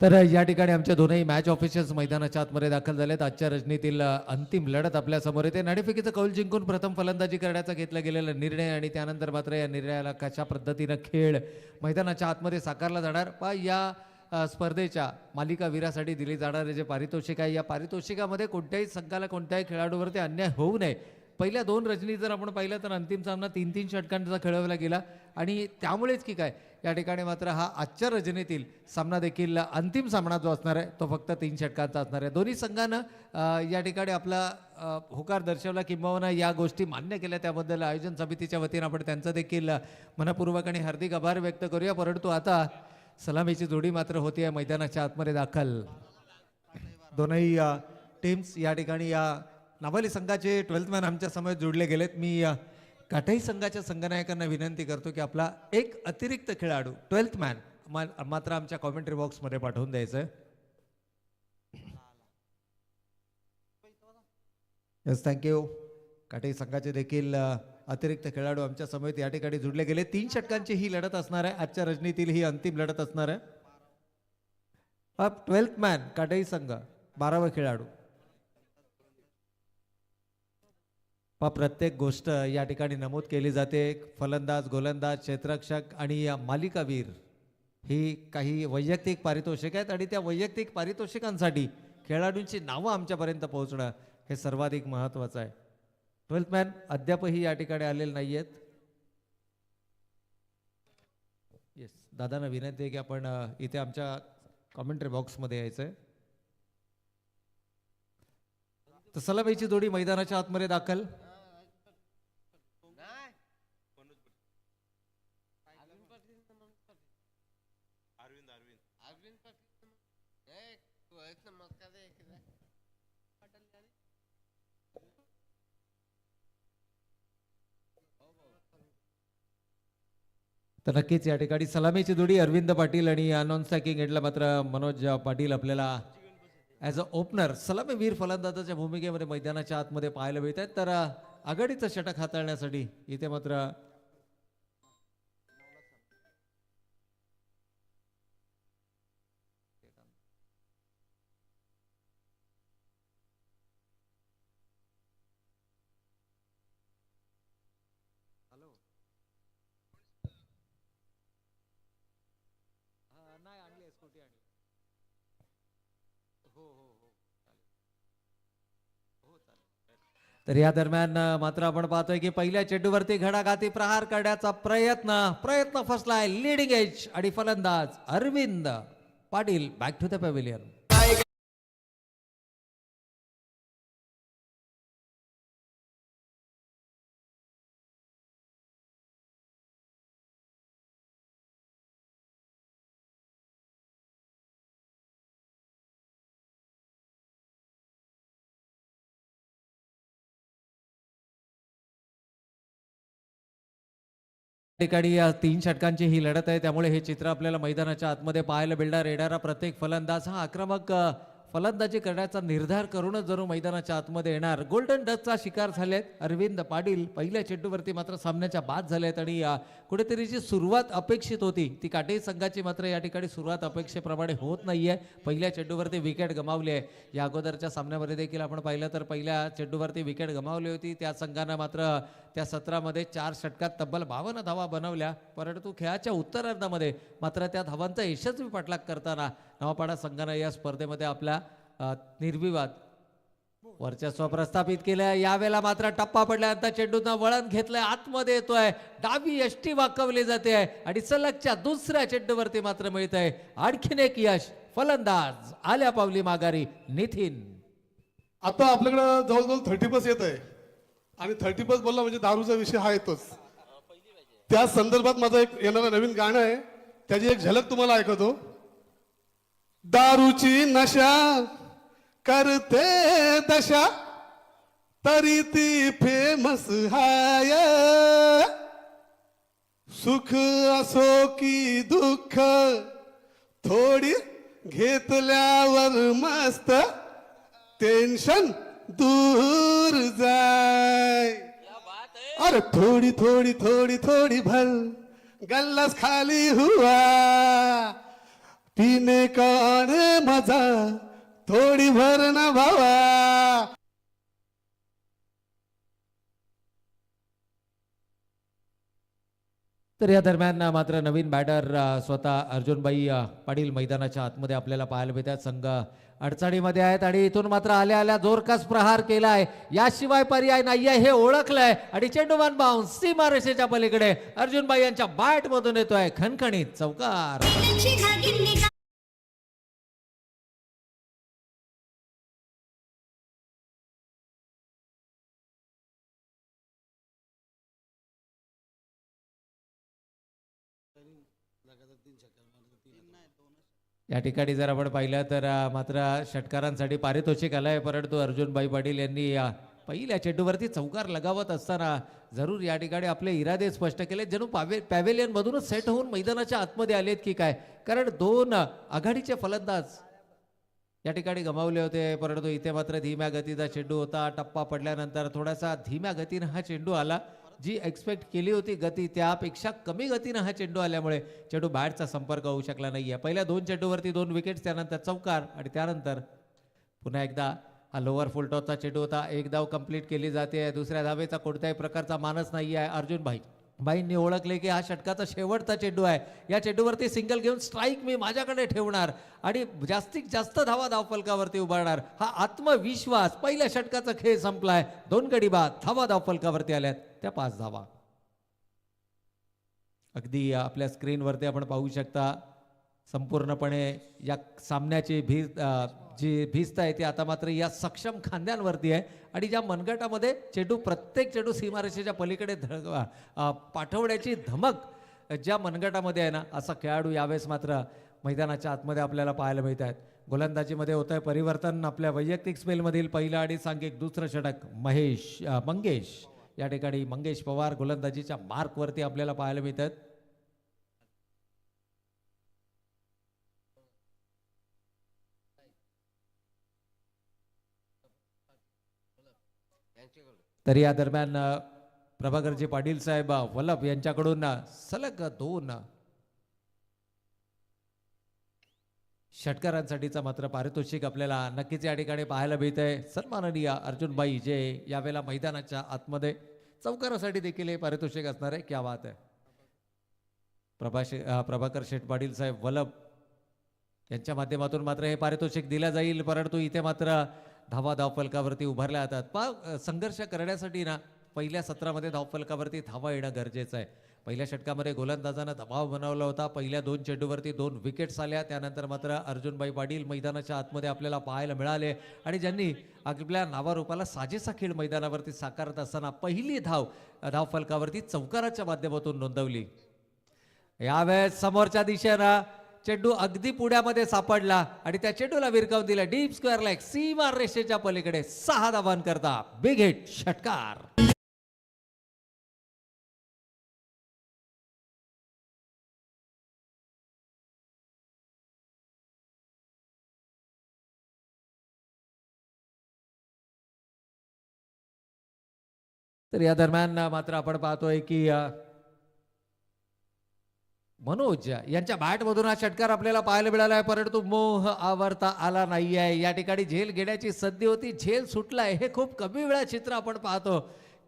तर या ठिकाणी आमच्या दोनही मॅच ऑफिशियल्स मैदानाच्या आतमध्ये दाखल झालेत. आजच्या रजनीतील अंतिम लढत आपल्यासमोर येते. नाणेफेकीचं कौल जिंकून प्रथम फलंदाजी करण्याचा घेतला गेलेला निर्णय आणि त्यानंतर मात्र या निर्णयाला कशा पद्धतीनं खेळ मैदानाच्या आतमध्ये साकारला जाणार? वा या स्पर्धेच्या मालिकावीरासाठी दिली जाणारे जे पारितोषिक आहे. या पारितोषिकामध्ये कोणत्याही संघाला कोणत्याही खेळाडूवरती अन्याय होऊ नये पहिल्या दोन रजनी जर आपण पाहिलं तर अंतिम सामना तीन तीन षटकांचा खेळवला गेला. आणि त्यामुळेच की काय या ठिकाणी मात्र हा आजच्या रजनीतील सामना देखील अंतिम सामना जो असणार आहे तो फक्त तीन षटकांचा असणार आहे. दोन्ही संघानं या ठिकाणी आपला होकार दर्शवला. किंबहुना या गोष्टी मान्य केल्या. त्याबद्दल आयोजन समितीच्या वतीनं आपण त्यांचं देखील मनपूर्वक आणि हार्दिक आभार व्यक्त करूया. परंतु आता सलामीची जोडी मात्र होती आहे मैदानाच्या आतमध्ये दाखल. दोनही टीम्स या ठिकाणी या नावाली संघाचे ट्वेल्थ मॅन आमच्यासमोर जोडले गेलेत. मी काटई संघाच्या संघनायकांना विनंती करतो की आपला एक अतिरिक्त खेळाडू ट्वेल्थ मॅन मात्र आमच्या कॉमेंट्री बॉक्समध्ये पाठवून द्यायचं येस थँक्यू काटई संघाचे देखील अतिरिक्त खेळाडू आमच्या समेत या ठिकाणी जुडले गेले. तीन षटकांची ही लढत असणार आहे. आजच्या रजनीतील ही अंतिम लढत असणार आहे. ट्वेल्थ मॅन काटई संघ बारावा खेळाडू. पहा प्रत्येक गोष्ट या ठिकाणी नमूद केली जाते. फलंदाज गोलंदाज क्षेत्ररक्षक आणि या मालिकावीर ही काही वैयक्तिक पारितोषिक आहेत आणि त्या वैयक्तिक पारितोषिकांसाठी खेळाडूंची नावं आमच्यापर्यंत पोहोचणं हे सर्वाधिक महत्त्वाचं आहे. ट्वेल्थ मॅन अद्यापही या ठिकाणी आलेले नाही आहेत येस दादांना विनंती आहे की आपण इथे आमच्या कॉमेंट्री बॉक्समध्ये यायचं आहे तर सलामीची जोडी मैदानाच्या आतमध्ये दाखल. तर नक्कीच या ठिकाणी सलामीची जोडी अरविंद पाटील आणि नॉन स्टॅकिंग एंडला मात्र मनोज पाटील आपल्याला ॲज अ ओपनर सलामी वीर फलंदाजाच्या भूमिकेमध्ये मैदानाच्या आतमध्ये पाहायला मिळत आहेत. तर अ, आघाडीचं षटक हाताळण्यासाठी इथे मात्र तर या दरम्यान मात्र आपण पाहतोय की पहिल्या चेंडूवरती घडाघाती प्रहार करण्याचा प्रयत्न प्रयत्न फसलाय. लिडिंग एज आणि फलंदाज Arvind Patil. Back to the pavilion ठिकाणी या तीन षटकांची ही लढत आहे. त्यामुळे हे चित्र आपल्याला मैदानाच्या आतमध्ये पाहायला मिळणार. येणारा प्रत्येक फलंदाज हा आक्रमक फलंदाजी करण्याचा निर्धार करूनच जरूर मैदानाच्या आतमध्ये येणार. गोल्डन डचचा शिकार झालेत अरविंद पाटील. पहिल्या चेंडूवरती मात्र सामन्याच्या बाद झालेत आणि कुठेतरी जी सुरुवात अपेक्षित होती ती काटेरी संघाची मात्र या ठिकाणी सुरुवात अपेक्षेप्रमाणे होत नाही आहे पहिल्या चेंडूवरती विकेट गमावली आहे. या अगोदरच्या सामन्यामध्ये देखील आपण पाहिलं तर पहिल्या चेंडूवरती विकेट गमावली होती. त्या संघानं मात्र त्या सत्रामध्ये चार षटकात तब्बल बावन्न धावा बनवल्या. परंतु खेळाच्या उत्तरार्धामध्ये मात्र त्या धावांचा यशस्वी पाठलाग करताना नवापाडा संघानं या स्पर्धेमध्ये आपल्या निर्विवाद. वर्चस्व प्रस्थापित केलं यावेळेला मात्र टप्पा पडल्यानंतर चेंडूंना वळण घेतलंय. आतमध्ये येतोय. डावी यष्टी वाकवली जाते. आहे आणि सलगच्या दुसऱ्या चेंडूवरती मात्र मिळत आहे आणखीन एक यश फलंदाज आल्या पावली माघारी नितीन. आता आपल्याकडं जवळजवळ थर्टी बस येत आहे आणि थर्टी बस बोलला म्हणजे दारूचा विषय हा येतोच. त्या संदर्भात माझं एक येणारं नवीन गाणं आहे. त्याची एक झलक तुम्हाला ऐकतो दारूची नशा. करते दशा तरी ती फेमस हाय. सुख असो की दुःख थोडी घेतल्यावर मस्त टेन्शन दूर जाय. अरे थोड़ी थोड़ी थोड़ी थोड़ी भर गल्लास खाली हुआ. पीने का मजा थोडी भर ना भावा. तर या दरम्यान मात्र नवीन बॅटर स्वतः अर्जुनबाई पाटील मैदानाच्या आतमध्ये आपल्याला पाहायला मिळतात. संघ अडचणीमध्ये आहेत आणि इथून मात्र आल्या आल्या जोरकास प्रहार केलाय. याशिवाय पर्याय नाहीये हे ओळखलंय. आणि चेंडूमान बाउन्स सीमारेषेच्या पलीकडे अर्जुनबाई यांच्या बॅट मधून येतोय खणखणीत चौकार. या ठिकाणी जर आपण पाहिलं तर मात्र षटकारांसाठी पारितोषिक आलंय परंतु अर्जुनबाई पाटील यांनी या पहिल्या चेंडूवरती चौकार लगावत असताना जरूर या ठिकाणी आपले इरादे स्पष्ट केले जणू पावे पॅवेलियनमधूनच सेट होऊन मैदानाच्या आतमध्ये आलेत की काय? कारण दोन आघाडीचे फलंदाज या ठिकाणी गमावले होते परंतु इथे मात्र धीम्या गतीचा चेंडू होता. टप्पा पडल्यानंतर थोडासा धीम्या गतीनं हा चेंडू आला. जी एक्सपेक्ट केली होती गती त्यापेक्षा कमी गतीनं हा चेंडू आल्यामुळे चेंडू बाहेरचा संपर्क होऊ शकला नाही आहे पहिल्या दोन चेंडूवरती दोन विकेट्स त्यानंतर चौकार आणि त्यानंतर पुन्हा एकदा हा लोअर फुलटॉपचा चेंडू होता. एक धाव कंप्लीट केली जाते. दुसऱ्या धावेचा कोणत्याही प्रकारचा मानस नाही आहे अर्जुन भाई. भाईंनी ओळखले की हा षटकाचा शेवटचा चेंडू आहे. या चेंडूवरती सिंगल घेऊन स्ट्राईक मी माझ्याकडे ठेवणार आणि जास्तीत जास्त धावा धावफलकावरती उभारणार. हा आत्मविश्वास पहिल्या षटकाचा खेळ संपलाय. दोन गडी बाद धावा धावफलकावरती आल्यात. त्या पाच धावा. अगदी आपल्या स्क्रीनवरती आपण पाहू शकता. संपूर्णपणे या सामन्याची भीज जी भिस्त आहे ती आता मात्र या सक्षम खांद्यांवरती आहे. आणि ज्या मनगटामध्ये चेडू प्रत्येक चेडू सीमारेषेच्या पलीकडे ध- पाठवण्याची धमक ज्या मनगटामध्ये आहे ना असा खेळाडू यावेळेस मात्र मैदानाच्या आतमध्ये आपल्याला पाहायला मिळत आहेत. गोलंदाजीमध्ये होत आहे परिवर्तन आपल्या वैयक्तिक स्पेलमधील पहिलं आणि सांघिक दुसरं षटक महेश मंगेश. या ठिकाणी मंगेश पवार गोलंदाजीच्या मार्कवरती आपल्याला पाहायला मिळतात तर या दरम्यान प्रभाकरजी पाटील साहेब वल्लभ यांच्याकडून सलग दोन अ, षटकारांसाठीचा मात्र पारितोषिक आपल्याला नक्कीच या ठिकाणी पाहायला मिळतंय. सन्माननीय अर्जुनबाई जे यावेळेला मैदानाच्या आतमध्ये चौकारासाठी देखील हे पारितोषिक असणार आहे. क्या बात आहे. प्रभाशे प्रभाकर शेठ पाटील साहेब वल्लभ यांच्या माध्यमातून मात्र हे पारितोषिक दिलं जाईल परंतु इथे मात्र धावा धावफलकावरती उभारल्या जातात. पा संघर्ष करण्यासाठी ना पहिल्या सत्रामध्ये धावफलकावरती धावा येणं गरजेचं आहे. पहिल्या षटकामध्ये गोलंदाजानं दबाव बनवला होता. पहिल्या दोन चेंडूवरती दोन विकेट्स आल्या. त्यानंतर मात्र अर्जुनबाई पाटील मैदानाच्या आतमध्ये आपल्याला पाहायला मिळाले. आणि ज्यांनी आपल्या नावारूपाला साजेसा खेळ मैदानावरती साकारत असताना पहिली धाव धावफलकावरती चौकाराच्या माध्यमातून नोंदवली. यावेळेस समोरच्या दिशेनं चेंडू अगदी पुण्यामध्ये सापडला आणि त्या चेंडूला विरकावून दिला डीप स्क्वेअर लाईक सीमा रेषेच्या पलीकडे सहा धावान करता बिग हिट षटकार. तर या दरम्यान मात्र आपण पाहतोय की मनोज यांच्या बॅटमधून हा षटकार आपल्याला पाहायला मिळाला आहे परंतु मोह आवरता आला नाही आहे या ठिकाणी झेल घेण्याची संधी होती. झेल सुटलाय. हे खूप कमी वेळा चित्र आपण पाहतो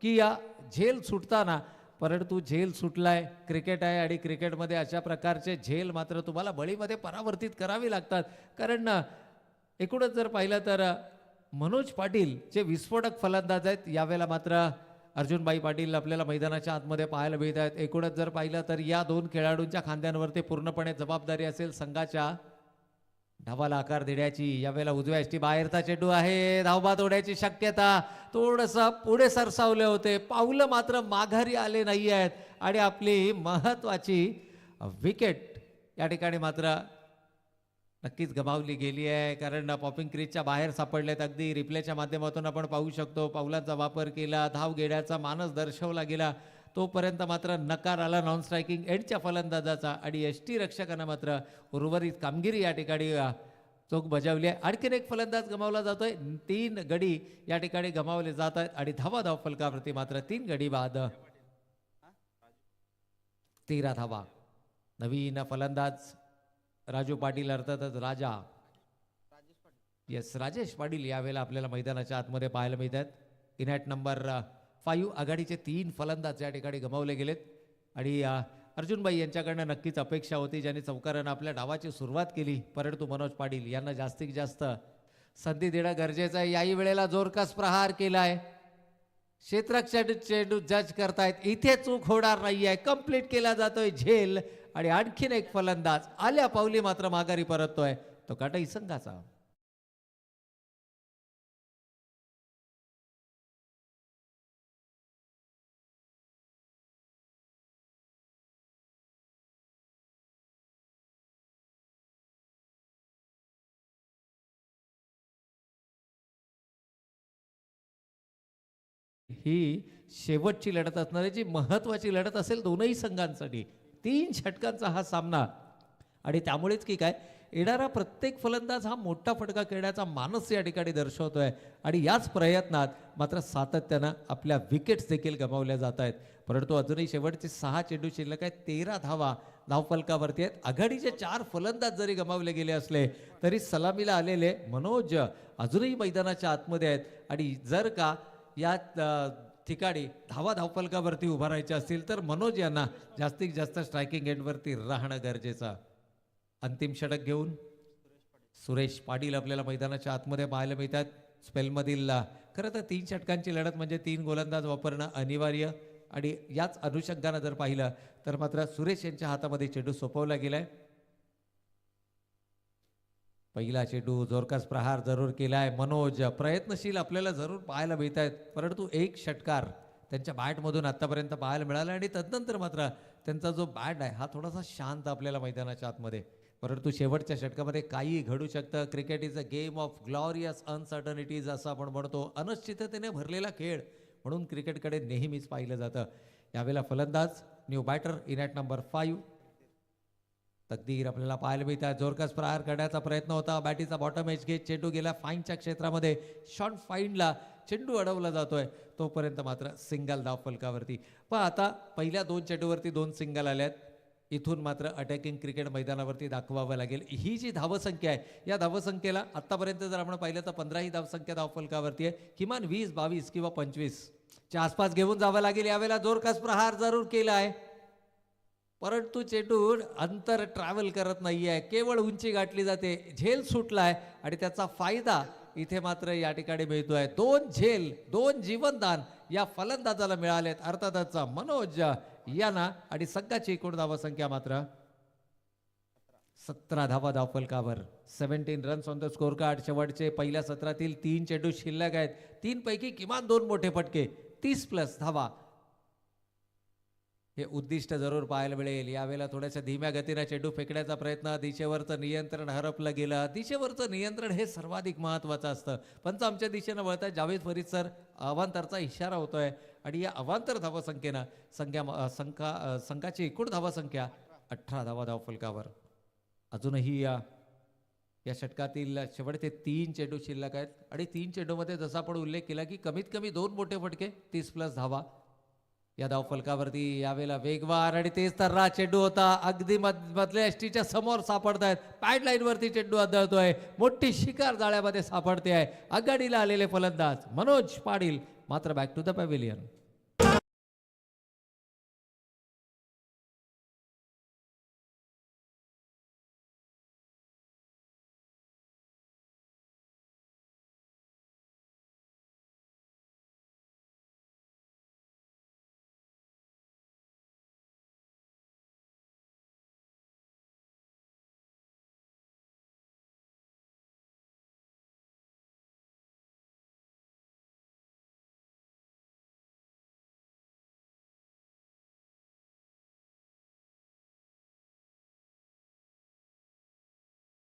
की या झेल सुटताना परंतु झेल सुटलाय. क्रिकेट आहे आणि क्रिकेटमध्ये अशा प्रकारचे झेल मात्र तुम्हाला बळीमध्ये परावर्तित करावी लागतात. कारण एकूणच जर पाहिलं तर मनोज पाटील जे विस्फोटक फलंदाज आहेत यावेळेला मात्र अर्जुनबाई पाटील आपल्याला मैदानाच्या आतमध्ये पाहायला मिळत आहेत एकूणच जर पाहिलं तर या दोन खेळाडूंच्या खांद्यांवरती पूर्णपणे जबाबदारी असेल संघाच्या. धावाला आकार देण्याची यावेळेला उजव्या एसटी बाहेरचा चेंडू आहे. धावबा होण्याची शक्यता थोडस पुढे सरसावले होते. पावलं मात्र माघारी आले नाही आहेत आणि आपली महत्वाची विकेट या ठिकाणी मात्र नक्कीच गमावली गेली आहे कारण पॉपिंग क्रीजच्या बाहेर सापडलेत अगदी. रिप्लेच्या माध्यमातून आपण पाहू शकतो पावलांचा वापर केला धाव घेण्याचा मानस दर्शवला गेला. तोपर्यंत मात्र नकार आला नॉन स्ट्रायकिंग एडच्या फलंदाजाचा आणि एस टी रक्षकानं मात्र उर्वरित कामगिरी या ठिकाणी चोख बजावली आहे. आणखीन एक फलंदाज गमावला जातोय. तीन गडी या ठिकाणी गमावले जात आहेत आणि धावा धाव फलकावरती मात्र तीन गडी बाद. तेरा धावा. नवीन फलंदाज राजू पाटील अर्थातच राजा. येस राजेश पाटील यावेळेला आपल्याला मैदानाच्या आतमध्ये पाहायला मिळतात. इनॅट नंबर फाईव्ह आघाडीचे तीन फलंदाज या ठिकाणी गमावले गेलेत. आणि अर्जुनबाई यांच्याकडनं नक्कीच अपेक्षा होती ज्यांनी चौकारानं आपल्या डावाची सुरुवात केली. परंतु मनोज पाटील यांना जास्तीत जास्त संधी देणं गरजेचं आहे. याही वेळेला जोरकस प्रहार केला आहे चेंडू जज करतायत. इथे चूक होणार नाही आहे कंप्लीट केला जातोय झेल. आणि आणखीन एक फलंदाज आल्या पावली मात्र माघारी परततोय. तो काटाई संघाचा ही शेवटची लढत असणारी जी महत्त्वाची लढत असेल दोनही संघांसाठी तीन षटकांचा हा सामना. आणि त्यामुळेच की काय येणारा प्रत्येक फलंदाज हा मोठा फटका खेळण्याचा मानस या ठिकाणी दर्शवतो आहे आणि याच प्रयत्नात मात्र सातत्यानं आपल्या विकेट्स देखील गमावल्या जात आहेत. परंतु अजूनही शेवटचे सहा चेंडू शिल्लक आहेत. तेरा धावा धावफलकावरती आहेत. आघाडीचे चार फलंदाज जरी गमावले गेले असले तरी सलामीला आलेले मनोज अजूनही मैदानाच्या आतमध्ये आहेत. आणि जर का या ठिकाणी धावा धावपलकावरती उभा राहायचे असतील तर मनोज यांना जास्तीत जास्त स्ट्रायकिंग एंडवरती राहणं गरजेचं. अंतिम षटक घेऊन सुरेश पाटील आपल्याला मैदानाच्या आतमध्ये पाहायला मिळतात. स्पेलमधील खरं तर तीन षटकांची लढत म्हणजे तीन गोलंदाज वापरणं अनिवार्य. आणि याच अनुषंगानं जर पाहिलं तर मात्र सुरेश यांच्या हातामध्ये चेंडू सोपवला गेलाय. पहिला चेंडू जोरकास प्रहार जरूर केलाय. मनोज प्रयत्नशील आपल्याला जरूर पाहायला मिळत आहेत परंतु एक षटकार त्यांच्या बॅटमधून आत्तापर्यंत पाहायला मिळाला आणि तदनंतर मात्र त्यांचा जो बॅट आहे हा थोडासा शांत आपल्याला मैदानाच्या आतमध्ये. परंतु शेवटच्या षटकामध्ये काही घडू शकतं. Cricket is a game of glorious uncertainties असं आपण म्हणतो. अनिश्चिततेने भरलेला खेळ म्हणून क्रिकेटकडे नेहमीच पाहिलं जातं. यावेळेला फलंदाज new batter in at number five. तकदीर आपल्याला पाहायला मिळतात. जोरकस प्रहार करण्याचा प्रयत्न होता. बॅटीचा बॉटम एच घेत चेंडू गेला. फाईनच्या क्षेत्रामध्ये शॉर्ट फाईनला चेंडू अडवला जातोय. तोपर्यंत मात्र सिंगल धाव फलकावरती पण आता पहिल्या दोन चेंडूवरती दोन सिंगल आल्यात इथून मात्र अटॅकिंग क्रिकेट मैदानावरती दाखवावं लागेल. ही जी धावसंख्या आहे या धावसंख्येला आत्तापर्यंत जर आपण पाहिलं तर पंधराही धावसंख्या धावफलकावरती आहे. किमान वीस बावीस किंवा पंचवीसच्या आसपास घेऊन जावं लागेल. यावेळेला जोरकस प्रहार जरूर केला आहे. परंतु चेंडू अंतर ट्रॅव्हल करत नाही आहे केवळ उंची गाठली जाते. झेल सुटला आहे आणि त्याचा फायदा इथे मात्र या ठिकाणी मिळतोय. दोन झेल दोन जीवनदान या फलंदाजाला मिळालेत. अर्थातच मनोज यांना आणि संघाची एकूण धावसंख्या मात्र सतरा धावा धावफलकावर. Seventeen runs on the score card शेवटचे पहिल्या सत्रातील तीन चेंडू शिल्लक आहेत. तीन पैकी किमान दोन मोठे फटके. तीस प्लस धावा. हे उद्दिष्ट जरूर पाहायला मिळेल. यावेळेला थोड्याशा धीम्या गतीनं चेंडू फेकण्याचा प्रयत्न दिशेवरचं नियंत्रण हरपलं गेलं. दिशेवरचं नियंत्रण हे सर्वाधिक महत्त्वाचं असतं. पंच आमच्या दिशेनं वळतात जावेद फरीद सर अवांतरचा इशारा होतोय. आणि या अवांतर धावासंख्येनं संख्या संख्या संघाची एकूण धावासंख्या अठरा धावा धावफलकावर अजूनही या या षटकातील शेवटचे तीन चेंडू शिल्लक आहेत. आणि तीन चेंडूमध्ये जसा आपण उल्लेख केला की कमीत कमी दोन मोठे फटके तीस प्लस धावा या धावफलकावरती यावेळेला वेगवार आणि तेच तर रा चेंडू होता. अगदी मध मधल्या एसटीच्या समोर सापडत आहेत पॅड लाईन चेंडू आदळतोय. मोठी शिकार जाळ्यामध्ये सापडते आहे. आघाडीला आलेले फलंदाज मनोज पाटील मात्र बॅक टू द पॅव्हिलियन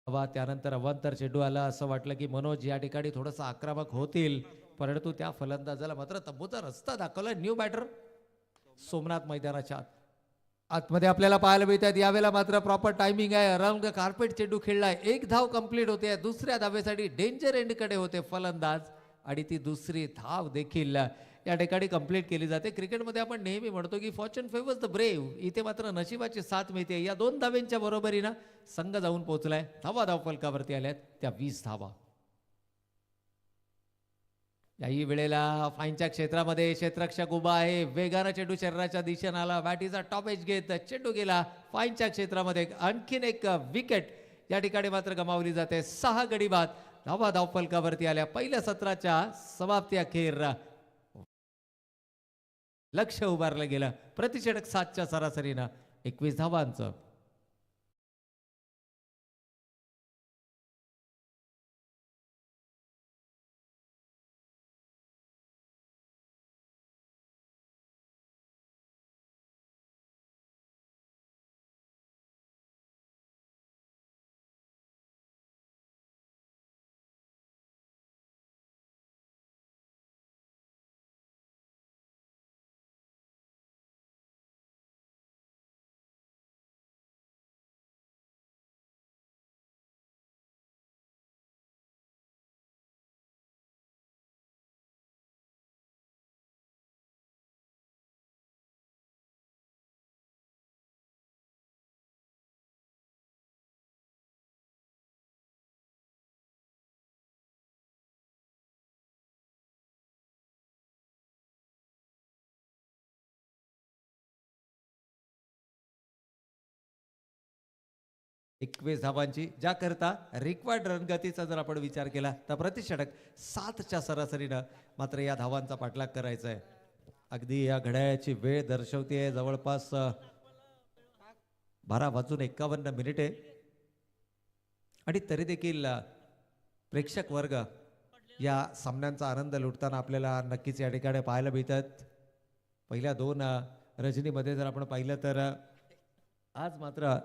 हवा त्यानंतर अवांतर चेंडू आला. असं वाटलं की मनोज या ठिकाणी थोडंसं आक्रमक होतील. परंतु त्या फलंदाजाला मात्र तंबूचा रस्ता दाखवला न्यू बॅटर. सोमनाथ मैदानाच्या आतमध्ये आपल्याला पाहायला मिळतात. यावेळेला मात्र प्रॉपर टायमिंग आहे. अराउंड द कार्पेट चेंडू खेळलाय. एक धाव कंप्लीट होते. दुसऱ्या धावेसाठी डेंजर एंडकडे होते फलंदाज. आणि ती दुसरी धाव देखील या ठिकाणी कंप्लीट केली जाते. क्रिकेटमध्ये आपण नेहमी म्हणतो की फॉर्च्युन फेवर्स द ब्रेव इथे मात्र नशिबाची साथ मिळते. या दोन धावेंच्या बरोबरीनं संघ जाऊन पोहोचलाय. धावा धाव फलकावरती आल्यात. त्या वीस धावा. याही वेळेला फाईनच्या क्षेत्रामध्ये क्षेत्रक्षक उभा आहे. वेगानं चेंडू शरीराच्या दिशेनं आला. बॅटीचा टॉप एज घेत चेंडू गेला. फाईनच्या क्षेत्रामध्ये आणखीन एक विकेट या ठिकाणी मात्र गमावली जाते. सहा गडी बाद धावा धाव फलकावरती आल्या. पहिल्या सत्राच्या समाप्ती अखेर लक्ष उभारलं गेलं. प्रतिषेधक सातच्या सरासरीनं एकवीस धावांचं. एकवीस धावांची. ज्याकरता रिक्वायर्ड रणगतीचा जर आपण विचार केला तर प्रतिषटक सातच्या सरासरीनं मात्र या धावांचा पाठलाग करायचा आहे. अगदी या घड्याळाची वेळ दर्शवते जवळपास बारा वाजून एक्कावन्न मिनिटे. आणि तरी देखील प्रेक्षक वर्ग या सामन्यांचा आनंद लुटताना आपल्याला नक्कीच या ठिकाणी पाहायला मिळतात. पहिल्या दोन रजनीमध्ये जर आपण पाहिलं तर आज मात्र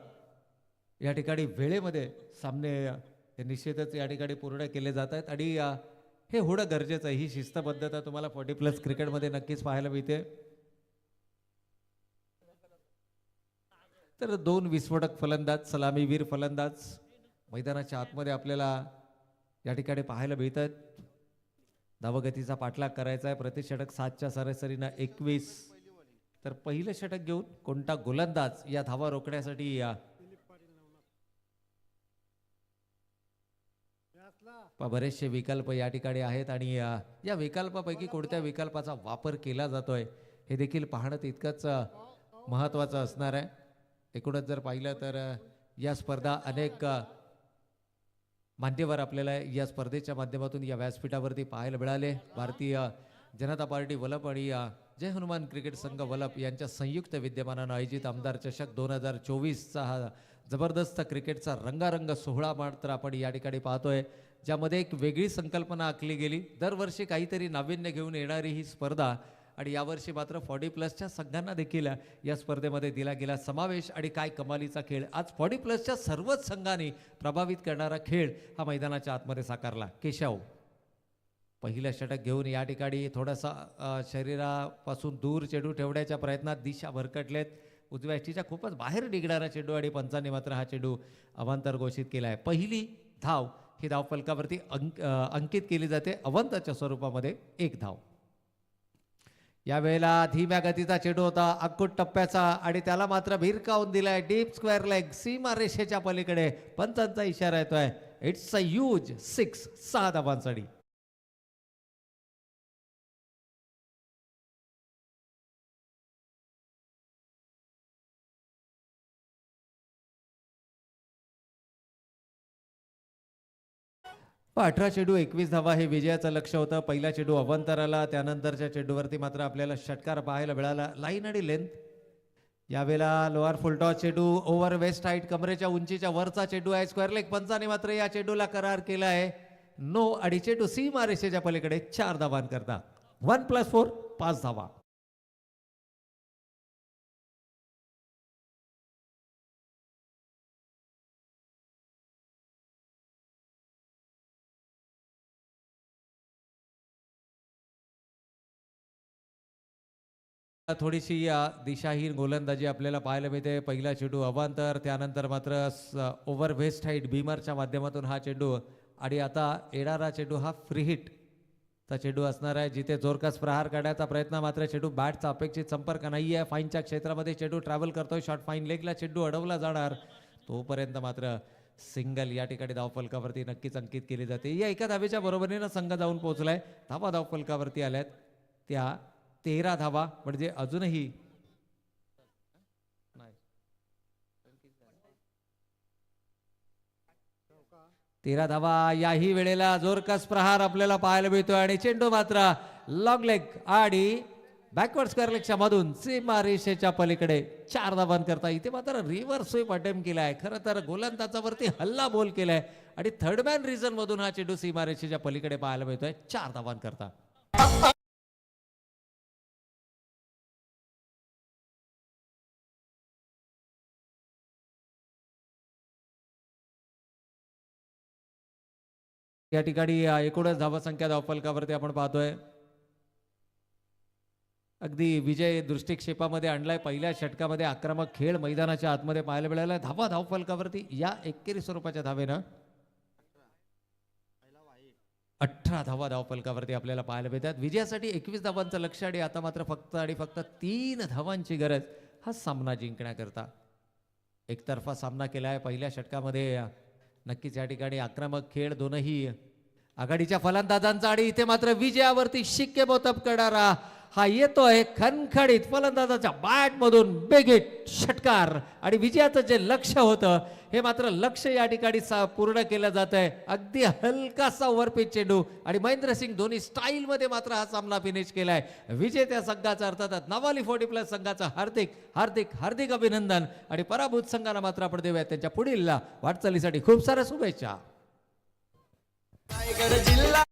या ठिकाणी वेळेमध्ये सामने निश्चितच या ठिकाणी पूर्ण केले जात आहेत. आणि हे होणं गरजेचं आहे. ही शिस्तबद्धता तुम्हाला फोर्टी प्लस क्रिकेटमध्ये नक्कीच पाहायला मिळते. तर दोन विस्फोटक फलंदाज सलामीवीर फलंदाज मैदानाच्या आतमध्ये आपल्याला या ठिकाणी पाहायला मिळतात. धावगतीचा पाठलाग करायचा आहे. प्रतिषटक सातच्या सरासरीनं एकवीस. तर पहिलं षटक घेऊन कोणता गोलंदाज या धावा रोखण्यासाठी या बरेचसे विकल्प या ठिकाणी आहेत आणि या विकल्पापैकी कोणत्या विकल्पाचा वापर केला जातोय हे देखील पाहणं तितकंच महत्त्वाचं असणार आहे. एकूणच जर पाहिलं तर या स्पर्धा अनेक मान्यवर आपल्याला या स्पर्धेच्या माध्यमातून या व्यासपीठावरती पाहायला मिळाले. भारतीय जनता पार्टी वलप आणि जय हनुमान क्रिकेट संघ वलप यांच्या संयुक्त विद्यमानानं आयोजित आमदार चषक दोन हजार चोवीसचा हा जबरदस्त क्रिकेटचा रंगारंग सोहळा मात्र आपण या ठिकाणी पाहतोय ज्यामध्ये एक वेगळी संकल्पना आखली गेली. दरवर्षी काहीतरी नाविन्य घेऊन येणारी ही स्पर्धा आणि यावर्षी मात्र फॉर्टी प्लसच्या संघांना देखील या स्पर्धेमध्ये दिला गेला समावेश आणि काय कमालीचा खेळ. आज फॉर्टी प्लसच्या सर्वच संघांनी प्रभावित करणारा खेळ हा मैदानाच्या आतमध्ये साकारला. केशव पहिलं षटक घेऊन या ठिकाणी थोडासा शरीरापासून दूर चेडू ठेवण्याच्या प्रयत्नात दिशा भरकटलेत. उजव्या यष्टीच्या खूपच बाहेर निघणारा चेंडू आणि पंचांनी मात्र हा चेंडू अवांतर घोषित केला आहे पहिली धाव ही धाव फलकावरती अंक अंकित केली जाते. अवंताच्या स्वरूपामध्ये एक धाव. यावेळेला धीम्या गतीचा चेंडू होता. अक्कुट टप्प्याचा आणि त्याला मात्र भिरकावून दिलाय. डीप स्क्वेअर लेग सीमा रेषेच्या पलीकडे. पंचांचा इशारा येतोय. इट्स अ ह्यूज सिक्स सहा धावांसाठी अठरा चेंडू एकवीस धावा हे विजयाचं लक्ष होतं. पहिला चेंडू अवंतराला त्यानंतरच्या चेंडूवरती मात्र आपल्याला षटकार पाहायला मिळाला. लाईन आणि लेंथ यावेळेला लोअर फुलटॉस चेंडू ओव्हर वेस्ट हाईट कमरेच्या उंचीच्या वरचा चेंडू आहे. स्क्वेअर लेग पंचाने मात्र या चेंडूला करार केला आहे. नो आणि चेंडू सीमारेषेच्या पलीकडे चार धावांकरता. वन प्लस फोर पाच धावा. थोडीशी दिशाहीन गोलंदाजी आपल्याला पाहायला मिळते. पहिला चेंडू अवांतर त्यानंतर मात्र ओव्हर वेस्ट हाईट बीमरच्या माध्यमातून हा चेंडू आणि आता येणारा चेंडू हा फ्री हिट चा चेंडू असणार आहे जिथे जोरकस प्रहार काढण्याचा प्रयत्न मात्र चेंडू बॅटचा अपेक्षित संपर्क नाही आहे फाईनच्या क्षेत्रामध्ये चेंडू ट्रॅव्हल करतोय शॉर्ट फाईन लेगला चेंडू अडवला जाणार. तोपर्यंत मात्र सिंगल या ठिकाणी धावफलकावरती नक्कीच अंकित केली जाते. या एका धावेच्या बरोबरीनं संघ जाऊन पोहोचलाय. धावा धावफलकावरती आल्यात त्या तेरा धावा म्हणजे अजूनही. तेरा धावा याही वेळेला जोरकस प्रहार आपल्याला पाहायला मिळतोय आणि चेंडू मात्र लॉंग लेग आणि बॅकवर्ड स्क्वेअर लेगच्या मधून सीमा रेषेच्या पलीकडे चार धावां करता. इथे मात्र रिव्हर्स स्वीप अटेम्प्ट आहे खरं तर गोलंदाजावरती हल्ला बोल केलाय आणि थर्ड मॅन रिझन मधून हा चेंडू सीमा रेषेच्या पलीकडे पाहायला मिळतोय. चार धावां या ठिकाणी एकूणच धावसंख्या धावफलकावरती आपण पाहतोय. अगदी विजय दृष्टिक्षेपामध्ये आणलाय. पहिल्या षटकामध्ये आक्रमक खेळ मैदानाच्या आतमध्ये पाहायला मिळाला. धावा धावफलकावरती या एकेरी स्वरूपाच्या धावेनं अठरा धावा धावफलकावरती आपल्याला पाहायला मिळतात. विजयासाठी एकवीस धावांचं लक्ष आणि आता मात्र फक्त आणि फक्त तीन धावांची गरज हा सामना जिंकण्याकरता. एकतर्फा सामना केलाय. पहिल्या षटकामध्ये नक्कीच या ठिकाणी आक्रमक खेळ दोनही आघाडीच्या फलंदाजांचा आणि इथे मात्र विजयावरती शिक्के बोतप करणारा हा येतोय खणखणीत फलंदाजाच्या बॅटमधून बेगीट षटकार. आणि विजयाचं जे लक्ष होतं हे मात्र लक्ष या ठिकाणी सा- पूर्ण केलं जात आहे अगदी हलकासा वरपीच चेंडू. आणि महेंद्रसिंग धोनी स्टाईल मध्ये मात्र हा सामना फिनिश केलाय. विजेत्या संघाचा अर्थात नवाली फोर्टी प्लस संघाचं हार्दिक हार्दिक हार्दिक अभिनंदन. आणि पराभूत संघाला मात्र आपण देऊया त्यांच्या पुढील वाटचालीसाठी खूप साऱ्या शुभेच्छा. जिल्हा